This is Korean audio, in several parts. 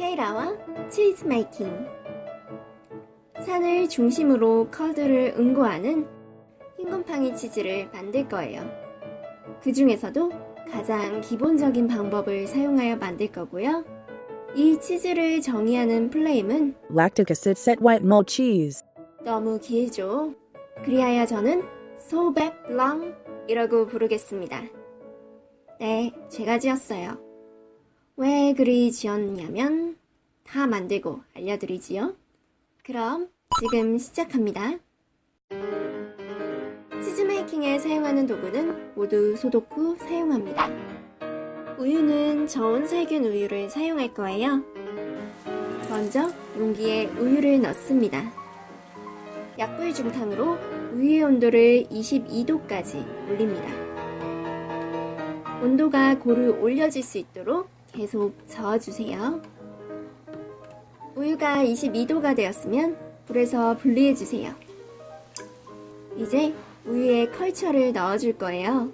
카메라와 치즈 메이킹 산을 중심으로 커드를 응고하는 흰곰팡이 치즈를 만들 거예요. 그 중에서도 가장 기본적인 방법을 사용하여 만들 거고요. 이 치즈를 정의하는 플레임은 lactic acid set white mold cheese. 너무 길죠. 그리하여 저는 소백 블랑이라고 부르겠습니다. 네, 제가 지었어요. 왜 그리 지었냐면 다 만들고 알려드리지요. 그럼 지금 시작합니다. 치즈 메이킹에 사용하는 도구는 모두 소독 후 사용합니다. 우유는 저온 살균 우유를 사용할 거예요. 먼저 용기에 우유를 넣습니다. 약불 중탕으로 우유의 온도를 22도까지 올립니다. 온도가 고루 올려질 수 있도록 계속 저어주세요. 우유가 22도가 되었으면 불에서 분리해 주세요. 이제 우유에 컬처를 넣어줄 거예요.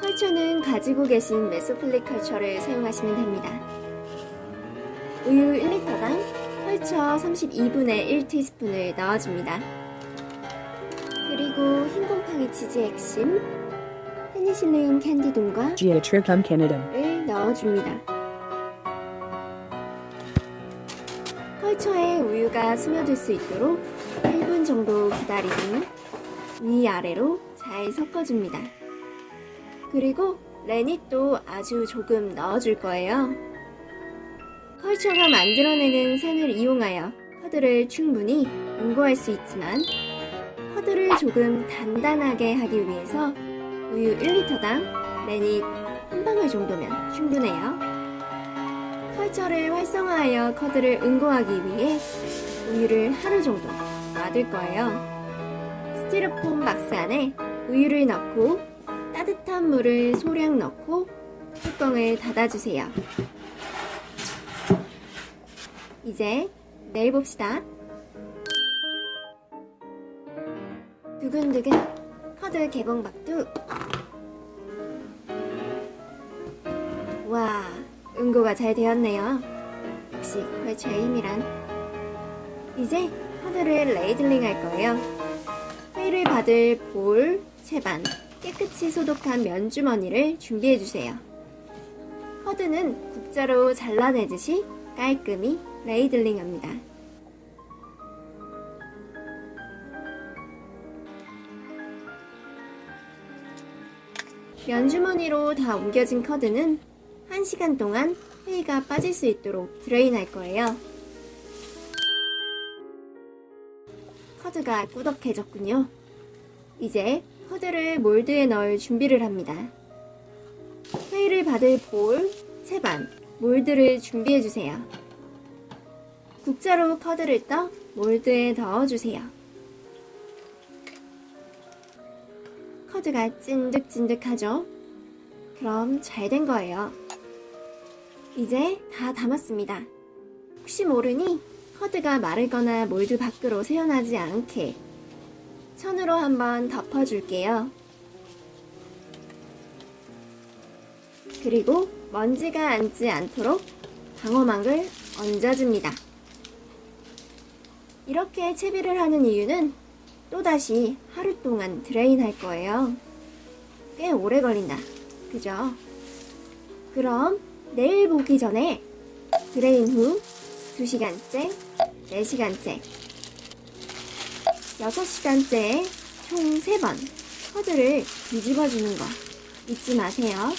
컬처는 가지고 계신 메소필릭 컬처를 사용하시면 됩니다. 우유 1리터당 컬처 32분의 1티스푼을 넣어줍니다. 그리고 흰 곰팡이 치즈의 핵심 페니실리um 캔디둠과 Geotrichum candidum. 을 넣어줍니다. 컬처에 우유가 스며들 수 있도록 1분 정도 기다린 후 위아래로 잘 섞어줍니다. 그리고 레닛도 아주 조금 넣어줄 거예요. 컬처가 만들어내는 산을 이용하여 커드를 충분히 응고할 수 있지만 커드를 조금 단단하게 하기 위해서 우유 1리터당 레닛 한 방울 정도면 충분해요. 컬처를 활성화하여 커드를 응고하기 위해 우유를 하루 정도 놔둘 거예요. 스티로폼 박스 안에 우유를 넣고 따뜻한 물을 소량 넣고 뚜껑을 닫아주세요. 이제 내일 봅시다. 두근두근 커드 개봉 박두 응고가 잘 되었네요. 역시 컬처의 힘이란 이제 커드를 레이들링 할 거예요. 회를 받을 볼, 채반, 깨끗이 소독한 면주머니를 준비해 주세요. 커드는 국자로 잘라내듯이 깔끔히 레이들링 합니다. 면주머니로 다 옮겨진 커드는 1시간 동안 회의가 빠질 수 있도록 드레인 할 거예요. 커드가 꾸덕해졌군요. 이제 커드를 몰드에 넣을 준비를 합니다. 회의를 받을 볼, 채반, 몰드를 준비해주세요. 국자로 커드를 떠 몰드에 넣어주세요. 커드가 찐득찐득하죠? 그럼 잘 된 거예요. 이제 다 담았습니다. 혹시 모르니 커드가 마르거나 몰드 밖으로 새어나지 않게 천으로 한번 덮어줄게요. 그리고 먼지가 앉지 않도록 방어막을 얹어줍니다. 이렇게 채비를 하는 이유는 또다시 하루 동안 드레인 할 거예요. 꽤 오래 걸린다. 그죠? 그럼 내일 보기 전에 드레인 후 2시간째, 4시간째, 6시간째 총 3번 커드를 뒤집어주는 거 잊지 마세요.